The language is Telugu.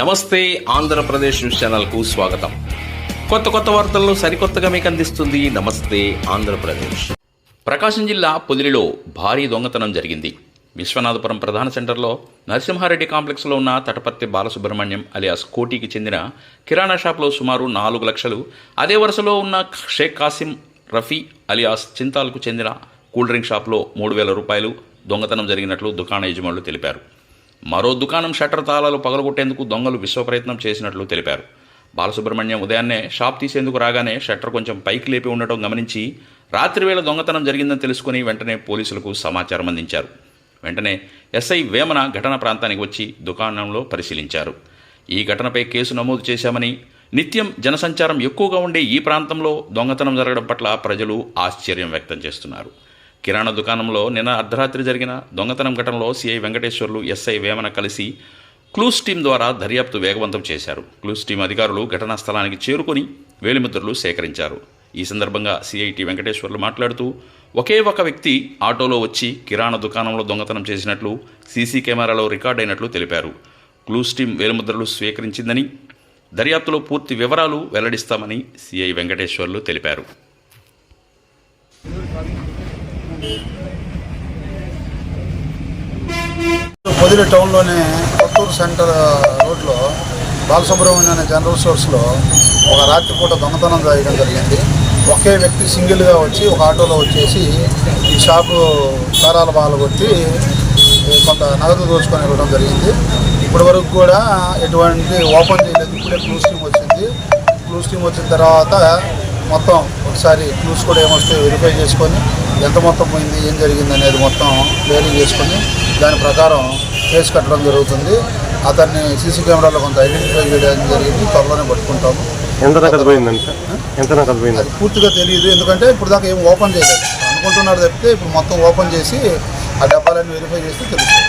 నమస్తే ఆంధ్రప్రదేశ్ న్యూస్ ఛానల్కు స్వాగతం. కొత్త కొత్త వార్తలను సరికొత్తగా మీకు అందిస్తుంది నమస్తే ఆంధ్రప్రదేశ్. ప్రకాశం జిల్లా పొదిలిలో భారీ దొంగతనం జరిగింది. విశ్వనాథపురం ప్రధాన సెంటర్లో నరసింహారెడ్డి కాంప్లెక్స్లో ఉన్న తటపర్తి బాలసుబ్రహ్మణ్యం అలియాస్ కోటికి చెందిన కిరాణా షాప్లో సుమారు నాలుగు లక్షలు అదే వరుసలో ఉన్న షేక్ కాసిం రఫీ అలియాస్ చింతాల్కు చెందిన కూల్ డ్రింక్ షాప్లో మూడు వేల రూపాయలు దొంగతనం జరిగినట్లు దుకాణ యజమానులు తెలిపారు. మరో దుకాణం షట్టర్ తాళాలు పగలగొట్టేందుకు దొంగలు విశ్వప్రయత్నం చేసినట్లు తెలిపారు. బాలసుబ్రహ్మణ్యం ఉదయాన్నే షాప్ తీసేందుకు రాగానే షట్టర్ కొంచెం పైకి లేపి ఉండటం గమనించి రాత్రివేళ దొంగతనం జరిగిందని తెలుసుకుని వెంటనే పోలీసులకు సమాచారం అందించారు. వెంటనే ఎస్ఐ వేమన ఘటన ప్రాంతానికి వచ్చి దుకాణంలో పరిశీలించారు. ఈ ఘటనపై కేసు నమోదు చేశామని నిత్యం జనసంచారం ఎక్కువగా ఉండే ఈ ప్రాంతంలో దొంగతనం జరగడం పట్ల ప్రజలు ఆశ్చర్యం వ్యక్తం చేస్తున్నారు. కిరాణా దుకాణంలో నిన్న అర్ధరాత్రి జరిగిన దొంగతనం ఘటనలో సిఐ వెంకటేశ్వర్లు ఎస్ఐ వేమన కలిసి క్లూస్ టీం ద్వారా దర్యాప్తు వేగవంతం చేశారు. క్లూస్ టీం అధికారులు ఘటనా స్థలానికి చేరుకొని వేలిముద్రలు సేకరించారు. ఈ సందర్భంగా సిఐటి వెంకటేశ్వర్లు మాట్లాడుతూ ఒకే ఒక వ్యక్తి ఆటోలో వచ్చి కిరాణా దుకాణంలో దొంగతనం చేసినట్లు సీసీ కెమెరాలో రికార్డ్ అయినట్లు తెలిపారు. క్లూస్ టీం వేలిముద్రలు స్వీకరించిందని దర్యాప్తులో పూర్తి వివరాలు వెల్లడిస్తామని సిఐ వెంకటేశ్వర్లు తెలిపారు. పొదిలి టౌన్లోని కొత్తూరు సెంటర్ రోడ్లో బాలసుబ్రహ్మణ్యం అనే జనరల్ స్టోర్స్లో ఒక రాత్రిపూట దొంగతనం చేయడం జరిగింది. ఒకే వ్యక్తి సింగిల్గా వచ్చి ఒక ఆటోలో వచ్చేసి ఈ షాపు తారాల బాలు కొట్టి కొంత నగదు దోచుకొని ఇవ్వడం జరిగింది. ఇప్పటి వరకు కూడా ఎటువంటి ఓపెన్ చేయలేదు. ఇప్పుడే క్లూస్ టీమ్ వచ్చింది. క్లూస్ టీమ్ వచ్చిన తర్వాత మొత్తం ఒకసారి క్లూస్ కూడా ఏమొస్తే వెరిఫై చేసుకొని ఎంత మొత్తం పోయింది ఏం జరిగింది అనేది మొత్తం క్లియరింగ్ చేసుకొని దాని ప్రకారం కేసు కట్టడం జరుగుతుంది. అతన్ని సీసీ కెమెరాలో కొంత ఐడెంటిఫై చేయడం జరిగింది త్వరలోనే పట్టుకుంటాము. ఎంత నగదు పోయిందంట ఎంత నగదు పోయింది? అది పూర్తిగా తెలియదు ఎందుకంటే ఇప్పుడు దాకా ఏం ఓపెన్ చేయలేదు. అనుకుంటున్నారు తప్పితే ఇప్పుడు మొత్తం ఓపెన్ చేసి ఆ డబ్బాలన్నీ వెరిఫై చేస్తే తెలుస్తుంది.